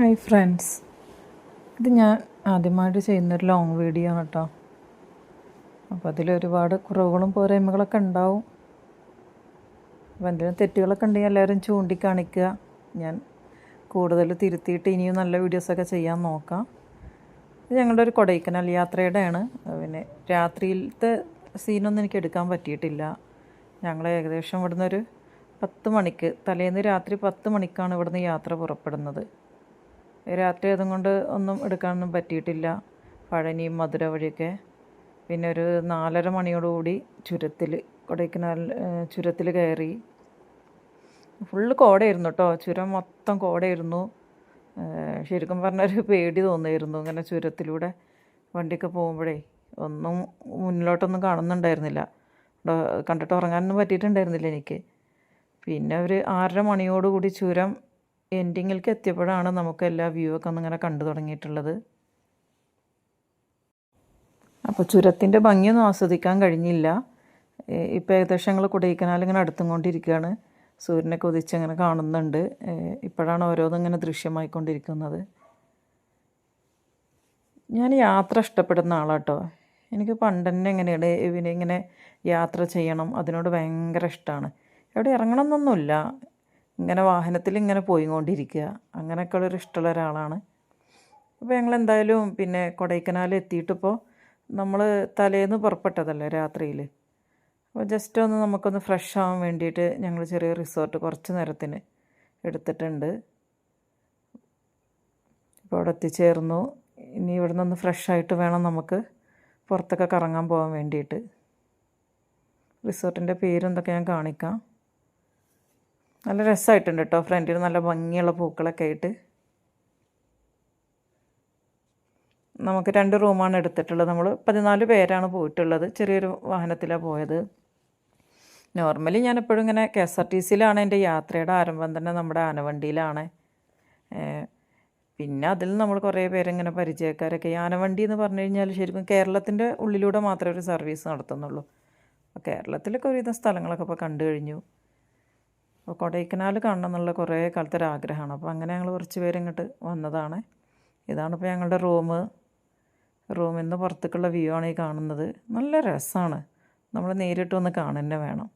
Hi friends. ഇത് ഞാൻ ആദ്യമായിട്ട് ചെയ്യുന്നൊരു ലോങ് വീഡിയോ ആണ് കേട്ടോ അപ്പോൾ അതിലൊരുപാട് കുറവുകളും പോരായ്മകളൊക്കെ ഉണ്ടാവും. അപ്പോൾ എന്തെങ്കിലും തെറ്റുകളൊക്കെ ഉണ്ടെങ്കിൽ എല്ലാവരും ചൂണ്ടിക്കാണിക്കുക. ഞാൻ കൂടുതൽ തിരുത്തിയിട്ട് ഇനിയും നല്ല വീഡിയോസൊക്കെ ചെയ്യാൻ നോക്കാം. ഇത് ഞങ്ങളുടെ ഒരു കൊടൈക്കനാൽ യാത്രയുടെയാണ്. പിന്നെ രാത്രിയിലത്തെ സീനൊന്നും എനിക്ക് എടുക്കാൻ പറ്റിയിട്ടില്ല. ഞങ്ങൾ ഏകദേശം ഇവിടുന്ന് ഒരു പത്ത് മണിക്ക് തലേന്ന് രാത്രി പത്ത് മണിക്കാണ് ഇവിടുന്ന് യാത്ര പുറപ്പെടുന്നത്. രാത്രി അതും കൊണ്ട് ഒന്നും എടുക്കാനൊന്നും പറ്റിയിട്ടില്ല. പഴനിയും മധുര വഴിയൊക്കെ. പിന്നെ ഒരു നാലര മണിയോടുകൂടി ചുരത്തിൽ കൊടൈക്കനാൽ ചുരത്തിൽ കയറി. ഫുള്ള് കോടയായിരുന്നു കേട്ടോ. ചുരം മൊത്തം കോടയായിരുന്നു. ശരിക്കും പറഞ്ഞൊരു പേടി തോന്നിയിരുന്നു ഇങ്ങനെ ചുരത്തിലൂടെ വണ്ടിയൊക്കെ പോകുമ്പോഴേ. ഒന്നും മുന്നിലോട്ടൊന്നും കാണുന്നുണ്ടായിരുന്നില്ല. കണ്ടിട്ട് ഉറങ്ങാനൊന്നും പറ്റിയിട്ടുണ്ടായിരുന്നില്ല എനിക്ക്. പിന്നെ ഒരു ആറര മണിയോടുകൂടി ചുരം എൻഡിങ്ങിലേക്ക് എത്തിയപ്പോഴാണ് നമുക്ക് എല്ലാ വ്യൂ ഒക്കെ ഒന്നിങ്ങനെ കണ്ടു തുടങ്ങിയിട്ടുള്ളത്. അപ്പോൾ ചുരത്തിന്റെ ഭംഗിയൊന്നും ആസ്വദിക്കാൻ കഴിഞ്ഞില്ല. ഇപ്പോൾ ഏകദേശം ഞങ്ങൾ കൊടൈക്കനാൽ ഇങ്ങനെ അടുത്തും കൊണ്ടിരിക്കുകയാണ് സൂര്യനൊക്കെ അങ്ങനെ കാണുന്നുണ്ട്. ഇപ്പോഴാണ് ഓരോന്നും ഇങ്ങനെ ദൃശ്യമായിക്കൊണ്ടിരിക്കുന്നത്. ഞാൻ യാത്ര ഇഷ്ടപ്പെടുന്ന ആളാട്ടോ. എനിക്ക് പണ്ട് തന്നെ എങ്ങനെയാണ് ഇവനെ ഇങ്ങനെ യാത്ര ചെയ്യണം അതിനോട് ഭയങ്കര ഇഷ്ടമാണ് എവിടെ ഇറങ്ങണം എന്നൊന്നുമില്ല. ഇങ്ങനെ വാഹനത്തിൽ ഇങ്ങനെ പോയിക്കൊണ്ടിരിക്കുക അങ്ങനെയൊക്കെ ഉള്ളൊരു ഇഷ്ടമുള്ള ഒരാളാണ് അപ്പോൾ ഞങ്ങൾ എന്തായാലും പിന്നെ കൊടൈക്കനാൽ എത്തിയിട്ടിപ്പോൾ നമ്മൾ തലേന്ന് പുറപ്പെട്ടതല്ലേ രാത്രിയിൽ അപ്പോൾ ജസ്റ്റ് ഒന്ന് നമുക്കൊന്ന് ഫ്രഷ് ആവാൻ വേണ്ടിയിട്ട് ഞങ്ങൾ ചെറിയ റിസോർട്ട് കുറച്ച് നേരത്തിന് എടുത്തിട്ടുണ്ട്. ഇപ്പോൾ അവിടെ എത്തിച്ചേർന്നു. ഇനി ഇവിടെ നിന്ന് ഫ്രഷ് ആയിട്ട് വേണം നമുക്ക് പുറത്തൊക്കെ കറങ്ങാൻ പോകാൻ വേണ്ടിയിട്ട്. റിസോർട്ടിന്റെ പേരെന്തൊക്കെ ഞാൻ കാണിക്കാം. നല്ല രസമായിട്ടുണ്ട് കേട്ടോ ഫ്രണ്ടിൽ നല്ല ഭംഗിയുള്ള പൂക്കളൊക്കെ ആയിട്ട്. നമുക്ക് രണ്ട് റൂമാണ് എടുത്തിട്ടുള്ളത്. നമ്മൾ പതിനാല് പേരാണ് പോയിട്ടുള്ളത്. ചെറിയൊരു വാഹനത്തിലാണ് പോയത്. നോർമലി ഞാൻ എപ്പോഴും ഇങ്ങനെ കെ എസ് ആർ ടി സിയിലാണ് എന്റെ യാത്രയുടെ ആരംഭം തന്നെ നമ്മുടെ ആനവണ്ടിയിലാണ്. പിന്നെ അതിൽ നമ്മൾ കുറേ പേരിങ്ങനെ പരിചയക്കാരൊക്കെ. ഈ ആനവണ്ടി എന്ന് പറഞ്ഞു കഴിഞ്ഞാൽ ശരിക്കും കേരളത്തിന്റെ ഉള്ളിലൂടെ മാത്രമേ ഒരു സർവീസ് നടത്തുന്നുള്ളൂ. അപ്പോൾ കേരളത്തിലൊക്കെ ഒരുവിധം സ്ഥലങ്ങളൊക്കെ ഇപ്പോൾ കണ്ടു കഴിഞ്ഞു. അപ്പോൾ കൊടൈക്കനാൽ കാണണം എന്നുള്ള കുറേ കാലത്തെ ഒരു ആഗ്രഹമാണ്. അപ്പോൾ അങ്ങനെ ഞങ്ങൾ കുറച്ച് പേര് ഇങ്ങോട്ട് വന്നതാണ്. ഇതാണിപ്പോൾ ഞങ്ങളുടെ റൂം. റൂമിൽ നിന്ന് പുറത്തേക്കുള്ള വ്യൂ ആണ് ഈ കാണുന്നത്. നല്ല രസമാണ്. നമ്മൾ നേരിട്ട് വന്ന് കാണുന്നെ വേണം.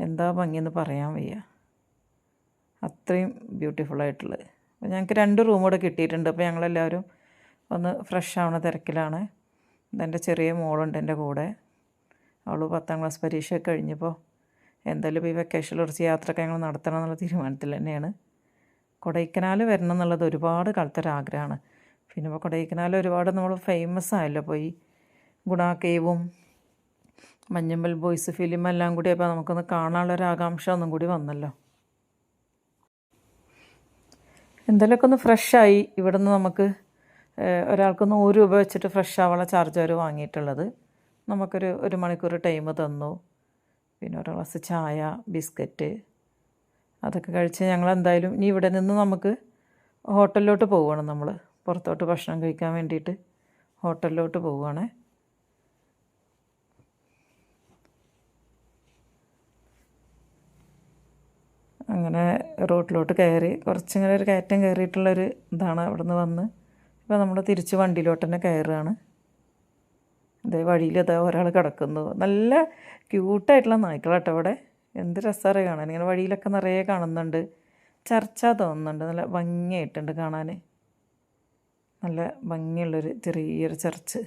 എന്താ ഭംഗിയെന്ന് പറയാൻ വയ്യ. അത്രയും ബ്യൂട്ടിഫുൾ ആയിട്ടുള്ളത്. അപ്പോൾ ഞങ്ങൾക്ക് രണ്ട് റൂം കൂടെ കിട്ടിയിട്ടുണ്ട്. അപ്പോൾ ഞങ്ങളെല്ലാവരും ഒന്ന് ഫ്രഷ് ആവണ തിരക്കിലാണ്. ഇതെന്റെ ചെറിയ മോളുണ്ട് എന്റെ കൂടെ. അവൾ പത്താം ക്ലാസ് പരീക്ഷയൊക്കെ കഴിഞ്ഞപ്പോൾ എന്തായാലും ഇപ്പോൾ ഈ വെക്കേഷൻ കുറച്ച് യാത്രയൊക്കെ ഞങ്ങൾ നടത്തണം എന്നുള്ള തീരുമാനത്തിൽ തന്നെയാണ്. കൊടൈക്കനാൽ വരണം എന്നുള്ളത് ഒരുപാട് കാലത്തെ ഒരു ആഗ്രഹമാണ്. പിന്നെ ഇപ്പോൾ കൊടൈക്കനാൽ ഒരുപാട് നമ്മൾ ഫേമസ് ആയല്ലോ പോയി ഗുണ കേവും മഞ്ഞമ്പൽ ബോയ്സ് ഫിലിം എല്ലാം കൂടി അപ്പോൾ നമുക്കൊന്ന് കാണാനുള്ളൊരു ആകാംക്ഷ ഒന്നും കൂടി വന്നല്ലോ. എന്തെങ്കിലുമൊക്കെ ഒന്ന് ഫ്രഷായി ഇവിടെ നിന്ന് നമുക്ക് ഒരാൾക്കൊന്ന് ഒരു രൂപ വെച്ചിട്ട് ഫ്രഷ് ആവാനുള്ള ചാർജ് അവർ വാങ്ങിയിട്ടുള്ളത്. നമുക്കൊരു ഒരു മണിക്കൂർ ടൈം തന്നു. പിന്നെ ഒരു ഗ്ലാസ് ചായ ബിസ്ക്കറ്റ് അതൊക്കെ കഴിച്ച് ഞങ്ങൾ എന്തായാലും ഇനി ഇവിടെ നിന്ന് നമുക്ക് ഹോട്ടലിലോട്ട് പോവുകയാണ് നമ്മൾ പുറത്തോട്ട് ഭക്ഷണം കഴിക്കാൻ വേണ്ടിയിട്ട് ഹോട്ടലിലോട്ട് പോവുകയാണ്. അങ്ങനെ റോട്ടിലോട്ട് കയറി കുറച്ചിങ്ങനെ ഒരു കയറ്റം കയറിയിട്ടുള്ളൊരു ഇതാണ് അവിടെ നിന്ന് വന്ന്. ഇപ്പോൾ നമ്മൾ തിരിച്ച് വണ്ടിയിലോട്ട് തന്നെ കയറുകയാണ്. അതേ വഴിയിൽ അതേ ഒരാൾ കിടക്കുന്നു. നല്ല ക്യൂട്ടായിട്ടുള്ള നായ്ക്കളാട്ടോ അവിടെ. എന്ത് രസമാണ് കാണാൻ. ഇങ്ങനെ വഴിയിലൊക്കെ നിറയെ കാണുന്നുണ്ട്. ചർച്ച തോന്നുന്നുണ്ട്. നല്ല ഭംഗിയായിട്ടുണ്ട് കാണാൻ നല്ല ഭംഗിയുള്ളൊരു ചെറിയൊരു ചർച്ച്.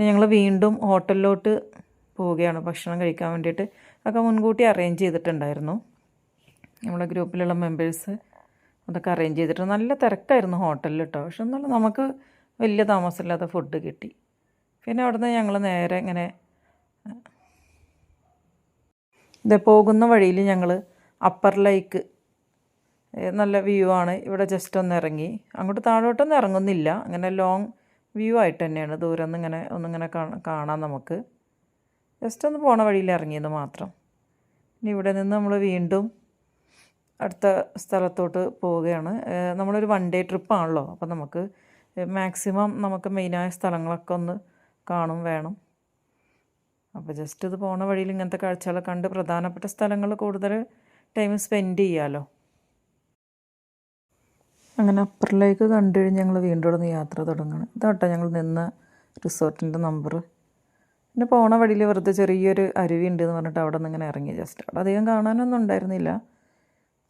ഞങ്ങൾ വീണ്ടും ഹോട്ടലിലോട്ട് പോവുകയാണ് ഭക്ഷണം കഴിക്കാൻ വേണ്ടിയിട്ട്. അതൊക്കെ മുൻകൂട്ടി അറേഞ്ച് ചെയ്തിട്ടുണ്ടായിരുന്നു. നമ്മുടെ ഗ്രൂപ്പിലുള്ള മെമ്പേഴ്സ് അതൊക്കെ അറേഞ്ച് ചെയ്തിട്ട് നല്ല തിരക്കായിരുന്നു ഹോട്ടലിൽ കേട്ടോ പക്ഷെ എന്നാലും നമുക്ക് വലിയ താമസമില്ലാത്ത ഫുഡ് കിട്ടി. പിന്നെ അവിടുന്ന് ഞങ്ങൾ നേരെ ഇങ്ങനെ ഇത് പോകുന്ന വഴിയിൽ ഞങ്ങൾ അപ്പർ ലേക്ക് നല്ല വ്യൂ ആണ്. ഇവിടെ ജസ്റ്റ് ഒന്ന് ഇറങ്ങി. അങ്ങോട്ട് താഴോട്ടൊന്നും ഇറങ്ങുന്നില്ല. അങ്ങനെ ലോങ് വ്യൂ ആയിട്ട് തന്നെയാണ്. ദൂരം നിന്ന് ഇങ്ങനെ ഒന്നിങ്ങനെ കാണാം നമുക്ക്. ജസ്റ്റ് ഒന്ന് പോണ വഴിയിൽ ഇറങ്ങിയത് മാത്രം. ഇനി ഇവിടെ നിന്ന് നമ്മൾ വീണ്ടും അടുത്ത സ്ഥലത്തോട്ട് പോവുകയാണ്. നമ്മളൊരു വൺ ഡേ ട്രിപ്പാണല്ലോ അപ്പോൾ നമുക്ക് മാക്സിമം നമുക്ക് മെയിനായ സ്ഥലങ്ങളൊക്കെ ഒന്ന് കാണും വേണം. അപ്പോൾ ജസ്റ്റ് ഇത് പോണ വഴിയിൽ ഇങ്ങനത്തെ കാഴ്ചകളൊക്കെ കണ്ട് പ്രധാനപ്പെട്ട സ്ഥലങ്ങൾ കൂടുതൽ ടൈം സ്പെൻഡ് ചെയ്യാമല്ലോ അങ്ങനെ അപ്പുറത്തേക്ക് കണ്ടു കഴിഞ്ഞ് ഞങ്ങൾ വീണ്ടും ഇവിടെ യാത്ര തുടങ്ങണം. ഇതാട്ടോ ഞങ്ങൾ നിന്ന റിസോർട്ടിന്റെ നമ്പർ പിന്നെ പോണ വഴിയിൽ വെറുതെ ചെറിയൊരു അരുവി ഉണ്ട് എന്ന് പറഞ്ഞിട്ട് അവിടെ നിന്ന് ഇങ്ങനെ ഇറങ്ങി. ജസ്റ്റ് അവിടെ അധികം കാണാനൊന്നും ഉണ്ടായിരുന്നില്ല.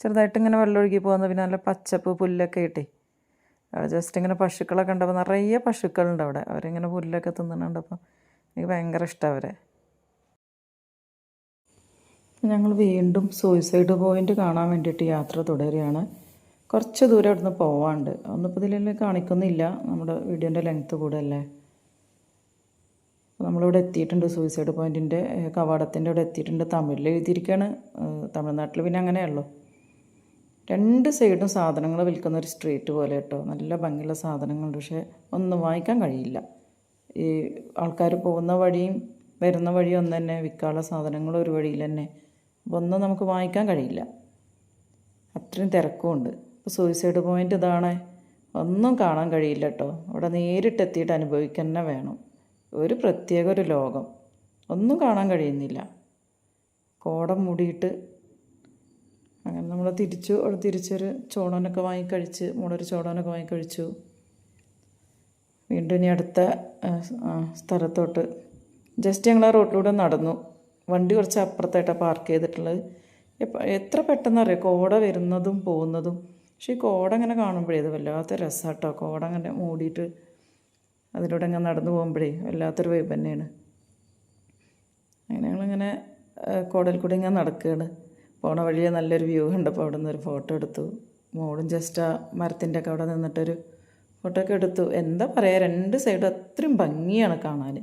ചെറുതായിട്ട് ഇങ്ങനെ വെള്ളം ഒഴുകി പോകുന്ന പിന്നെ നല്ല പച്ചപ്പ് പുല്ലൊക്കെ ഇട്ടേ. അവിടെ ജസ്റ്റ് ഇങ്ങനെ പശുക്കളൊക്കെ ഉണ്ടപ്പോൾ നിറയെ പശുക്കളുണ്ട് അവിടെ. അവരിങ്ങനെ പുല്ലൊക്കെ തിന്നുന്നുണ്ടപ്പോൾ എനിക്ക് ഭയങ്കര ഇഷ്ടമാണ് അവരെ. ഞങ്ങൾ വീണ്ടും സൂയിസൈഡ് പോയിന്റ് കാണാൻ വേണ്ടിയിട്ട് യാത്ര തുടരുകയാണ്. കുറച്ച് ദൂരം അവിടുന്ന് പോവാണ്ട്. ഒന്നിപ്പോൾ ഇതിൽ കാണിക്കുന്നില്ല. നമ്മുടെ വീഡിയോന്റെ ലെങ്ത്ത് അപ്പോൾ നമ്മളിവിടെ എത്തിയിട്ടുണ്ട് സൂയിസൈഡ് പോയിന്റിന്റെ കവാടത്തിന്റെ അവിടെ എത്തിയിട്ടുണ്ട്. തമിഴിൽ എഴുതിയിരിക്കുകയാണ് തമിഴ്നാട്ടിൽ പിന്നെ അങ്ങനെയുള്ളൂ രണ്ട് സൈഡും സാധനങ്ങൾ വിൽക്കുന്ന ഒരു സ്ട്രീറ്റ് പോലെ കേട്ടോ. നല്ല ഭംഗിയുള്ള സാധനങ്ങളുണ്ട്. പക്ഷേ ഒന്നും വാങ്ങിക്കാൻ കഴിയില്ല. ഈ ആൾക്കാർ പോകുന്ന വഴിയും വരുന്ന വഴിയും ഒന്ന് തന്നെ വിൽക്കാനുള്ള സാധനങ്ങൾ ഒരു വഴിയിൽ തന്നെ. അപ്പോൾ ഒന്നും നമുക്ക് വാങ്ങിക്കാൻ കഴിയില്ല. അത്രയും തിരക്കുമുണ്ട് ഇപ്പോൾ സൂയിസൈഡ് പോയിന്റ് ഇതാണ്. ഒന്നും കാണാൻ കഴിയില്ല കേട്ടോ. അവിടെ നേരിട്ട് എത്തിയിട്ട് അനുഭവിക്കാൻ തന്നെ വേണം. ഒരു പ്രത്യേക ഒരു ലോകം. ഒന്നും കാണാൻ കഴിയുന്നില്ല. കോടം മൂടിയിട്ട് അങ്ങനെ നമ്മൾ തിരിച്ചു അവിടെ തിരിച്ചൊരു ചോളനൊക്കെ വാങ്ങിക്കഴിച്ച് മോളൊരു ചോളനൊക്കെ വാങ്ങിക്കഴിച്ചു വീണ്ടും ഇനി അടുത്ത സ്ഥലത്തോട്ട്. ജസ്റ്റ് ഞങ്ങൾ ആ റോട്ടിലൂടെ നടന്നു. വണ്ടി കുറച്ച് അപ്പുറത്തായിട്ടാണ് പാർക്ക് ചെയ്തിട്ടുള്ളത്. എത്ര പെട്ടെന്ന് അറിയാം കോട വരുന്നതും പോകുന്നതും. പക്ഷേ ഈ കോട ഇങ്ങനെ കാണുമ്പോഴേ ഇത് വല്ലാത്ത രസമാട്ടോ കോട അങ്ങനെ മൂടിയിട്ട് അതിലൂടെ ഇങ്ങനെ നടന്നു പോകുമ്പോഴേ വല്ലാത്തൊരു വൈബ് തന്നെയാണ്. അങ്ങനെ ഞങ്ങളിങ്ങനെ കോടയിൽ കൂടി ഇങ്ങനെ നടക്കുകയാണ്. പോണ വഴിയെ നല്ലൊരു വ്യൂ കണ്ടപ്പോൾ അവിടെ നിന്ന് ഒരു ഫോട്ടോ എടുത്തു. മോളും ജസ്റ്റ് ആ മരത്തിന്റെ ഒക്കെ അവിടെ നിന്നിട്ടൊരു ഫോട്ടോ ഒക്കെ എടുത്തു. എന്താ പറയുക രണ്ട് സൈഡും അത്രയും ഭംഗിയാണ് കാണാൻ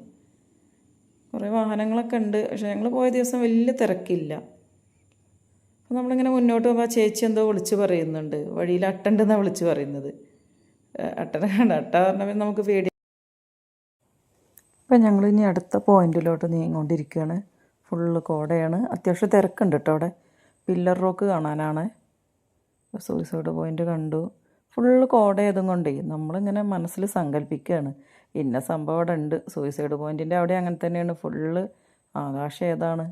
കുറേ വാഹനങ്ങളൊക്കെ ഉണ്ട് പക്ഷേ ഞങ്ങൾ പോയ ദിവസം വലിയ തിരക്കില്ല. അപ്പോൾ നമ്മളിങ്ങനെ മുന്നോട്ട് പോകുമ്പോൾ ചേച്ചി എന്തോ വിളിച്ച് പറയുന്നുണ്ട്. വഴിയിൽ അട്ടണ്ടെന്നാണ് വിളിച്ച് പറയുന്നത്. അട്ടനെ കണ്ട അട്ട പറഞ്ഞാൽ നമുക്ക് പേടി. അപ്പം ഞങ്ങൾ ഇനി അടുത്ത പോയിന്റിലോട്ട് നീങ്ങിക്കൊണ്ടിരിക്കുകയാണ്. ഫുള്ള് കോടയാണ്. അത്യാവശ്യം തിരക്കുണ്ട് കേട്ടോ അവിടെ. പില്ലർ റോക്ക് കാണാനാണ്. സൂയിസൈഡ് പോയിന്റ് കണ്ടു. ഫുള്ള് കോടയതും കൊണ്ടേ നമ്മളിങ്ങനെ മനസ്സിൽ സങ്കല്പിക്കുകയാണ് ഇന്ന സംഭവം അവിടെ ഉണ്ട്. സൂയിസൈഡ് പോയിന്റിന്റെ അവിടെ അങ്ങനെ തന്നെയാണ്. ഫുള്ള് ആകാശം ഏതാണ്?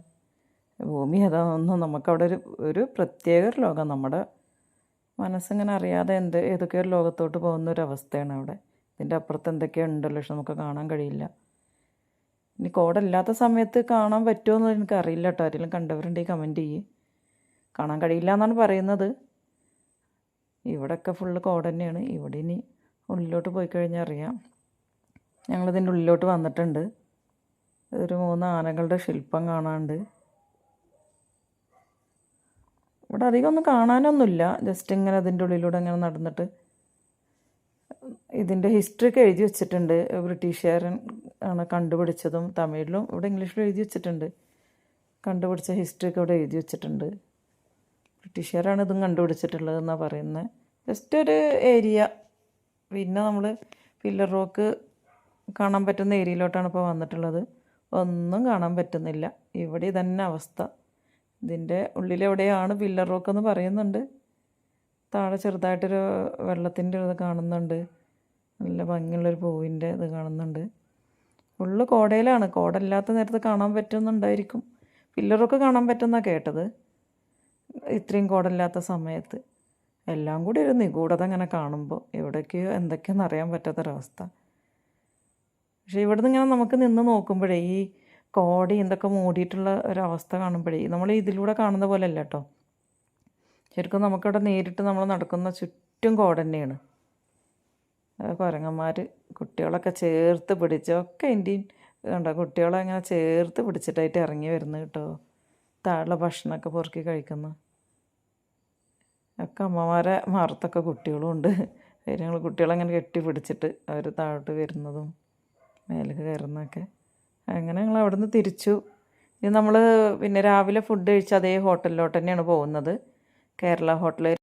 ഭൂമി ഏതാണെന്നൊന്നും നമുക്കവിടെ ഒരു ഒരു പ്രത്യേക ഒരു ലോകം. നമ്മുടെ മനസ്സിങ്ങനെ അറിയാതെ എന്ത് ഏതൊക്കെ ഒരു ലോകത്തോട്ട് പോകുന്ന ഒരു അവസ്ഥയാണ് അവിടെ. ഇതിന്റെ അപ്പുറത്ത് എന്തൊക്കെയോ ഉണ്ടല്ലോ പക്ഷെ നമുക്ക് കാണാൻ കഴിയില്ല. ഇനി കോടല്ലാത്ത സമയത്ത് കാണാൻ പറ്റുമോ എന്ന് എനിക്കറിയില്ല കേട്ടോ. ആരെങ്കിലും കണ്ടവരുണ്ടെങ്കിൽ കമന്റ് ചെയ്യ്. കാണാൻ കഴിയില്ല എന്നാണ് പറയുന്നത്. ഇവിടെയൊക്കെ ഫുള്ള് കോട തന്നെയാണ്. ഇവിടെ ഇനി ഉള്ളിലോട്ട് പോയി കഴിഞ്ഞാൽ അറിയാം. ഞങ്ങളിതിന്റെ ഉള്ളിലോട്ട് വന്നിട്ടുണ്ട്. ഒരു മൂന്ന് ആനകളുടെ ശില്പം കാണാണ്ട്. ഇവിടെ അധികം ഒന്നും കാണാനൊന്നുമില്ല. ജസ്റ്റ് ഇങ്ങനെ അതിന്റെ ഉള്ളിലൂടെ ഇങ്ങനെ നടന്നിട്ട് ഇതിന്റെ ഹിസ്റ്ററി ഒക്കെ എഴുതി വെച്ചിട്ടുണ്ട്. ബ്രിട്ടീഷുകാരൻ ആണ് കണ്ടുപിടിച്ചതും തമിഴിലും ഇവിടെ ഇംഗ്ലീഷിലും എഴുതി വെച്ചിട്ടുണ്ട്. കണ്ടുപിടിച്ച ഹിസ്റ്ററി ഒക്കെ ഇവിടെ എഴുതി വെച്ചിട്ടുണ്ട്. ബ്രിട്ടീഷുകാരാണ് ഇതും കണ്ടുപിടിച്ചിട്ടുള്ളത് എന്നാണ് പറയുന്നത് ജസ്റ്റ് ഒരു ഏരിയ പിന്നെ നമ്മൾ പില്ലർ റോക്ക് കാണാൻ പറ്റുന്ന ഏരിയയിലോട്ടാണ് ഇപ്പോൾ വന്നിട്ടുള്ളത്. ഒന്നും കാണാൻ പറ്റുന്നില്ല. ഇവിടെ തന്നെ അവസ്ഥ. ഇതിന്റെ ഉള്ളിലെവിടെയാണ് പില്ലർ റോക്ക് എന്ന് പറയുന്നുണ്ട്. താഴെ ചെറുതായിട്ടൊരു വെള്ളത്തിന്റെ ഇത് കാണുന്നുണ്ട്. നല്ല ഭംഗിയുള്ളൊരു പൂവിന്റെ ഇത് കാണുന്നുണ്ട്. ഫുള്ള് കോടയിലാണ്. കോടല്ലാത്ത നേരത്ത് കാണാൻ പറ്റുന്നുണ്ടായിരിക്കും. പില്ലറൊക്കെ കാണാൻ പറ്റുന്ന കേട്ടത്. ഇത്രയും കോടില്ലാത്ത സമയത്ത് എല്ലാം കൂടി ഒരു നിഗൂഢത ഇങ്ങനെ കാണുമ്പോൾ എവിടേക്കോ എന്തൊക്കെയെന്ന് അറിയാൻ പറ്റാത്തൊരവസ്ഥ. പക്ഷേ ഇവിടുന്ന് ഇങ്ങനെ നമുക്ക് നിന്ന് നോക്കുമ്പോഴേ ഈ കോടി എന്തൊക്കെ മൂടിയിട്ടുള്ള ഒരവസ്ഥ കാണുമ്പോഴേ നമ്മൾ ഇതിലൂടെ കാണുന്ന പോലെ അല്ല കേട്ടോ ശരിക്കും നമുക്കവിടെ നേരിട്ട് നമ്മൾ നടക്കുന്ന ചുറ്റും കോട തന്നെയാണ്. കുരങ്ങന്മാർ കുട്ടികളൊക്കെ ചേർത്ത് പിടിച്ചൊക്കെ ഇന്ത്യൻ കണ്ടോ കുട്ടികളെ അങ്ങനെ ചേർത്ത് പിടിച്ചിട്ടായിട്ട് ഇറങ്ങി വരുന്നു കേട്ടോ. താഴെ ഭക്ഷണമൊക്കെ പൊറുക്കി കഴിക്കുന്നു. ഒക്കെ അമ്മമാരെ മാറത്തൊക്കെ കുട്ടികളും ഉണ്ട്. ഞങ്ങൾ കുട്ടികളങ്ങനെ കെട്ടി പിടിച്ചിട്ട് അവർ താഴോട്ട് വരുന്നതും മേലേക്ക് കയറുന്നതൊക്കെ. അങ്ങനെ ഞങ്ങൾ അവിടെ നിന്ന് തിരിച്ചു. ഇത് നമ്മൾ പിന്നെ രാവിലെ ഫുഡ് കഴിച്ച് അതേ ഹോട്ടലിലോട്ട് തന്നെയാണ് പോകുന്നത്. കേരള ഹോട്ടലിൽ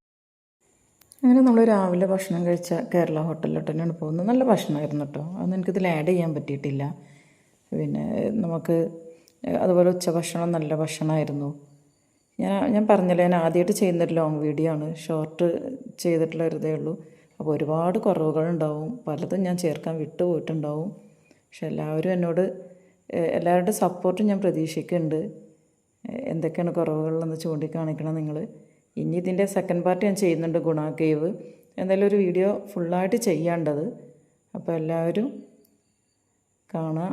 അങ്ങനെ നമ്മൾ രാവിലെ ഭക്ഷണം കഴിച്ച കേരള ഹോട്ടലിലോട്ട് തന്നെയാണ് പോകുന്നത്. നല്ല ഭക്ഷണമായിരുന്നു കേട്ടോ. അതൊന്നും എനിക്കിതിൽ ആഡ് ചെയ്യാൻ പറ്റിയിട്ടില്ല. പിന്നെ നമുക്ക് അതുപോലെ ഉച്ചഭക്ഷണം നല്ല ഭക്ഷണമായിരുന്നു. ഞാൻ ഞാൻ പറഞ്ഞല്ലോ ഞാൻ ആദ്യമായിട്ട് ചെയ്യുന്നൊരു ലോങ് വീഡിയോ ആണ്. ഷോർട്ട് ചെയ്തിട്ടുള്ള ഒരിതേ ഉള്ളൂ. അപ്പോൾ ഒരുപാട് കുറവുകളുണ്ടാവും. പലതും ഞാൻ ചേർക്കാൻ വിട്ടുപോയിട്ടുണ്ടാവും പക്ഷെ എല്ലാവരും എന്നോട് എല്ലാവരുടെ സപ്പോർട്ടും ഞാൻ പ്രതീക്ഷിക്കുന്നുണ്ട്. എന്തൊക്കെയാണ് കുറവുകളെന്ന് ചൂണ്ടിക്കാണിക്കണം നിങ്ങൾ ഇനി ഇതിന്റെ സെക്കൻഡ് പാർട്ട് ഞാൻ ചെയ്യുന്നുണ്ട് ഗുണ കേവ് എന്തായാലും ഒരു വീഡിയോ ഫുള്ളായിട്ട് ചെയ്യേണ്ടത് അപ്പോൾ എല്ലാവരും കാണുക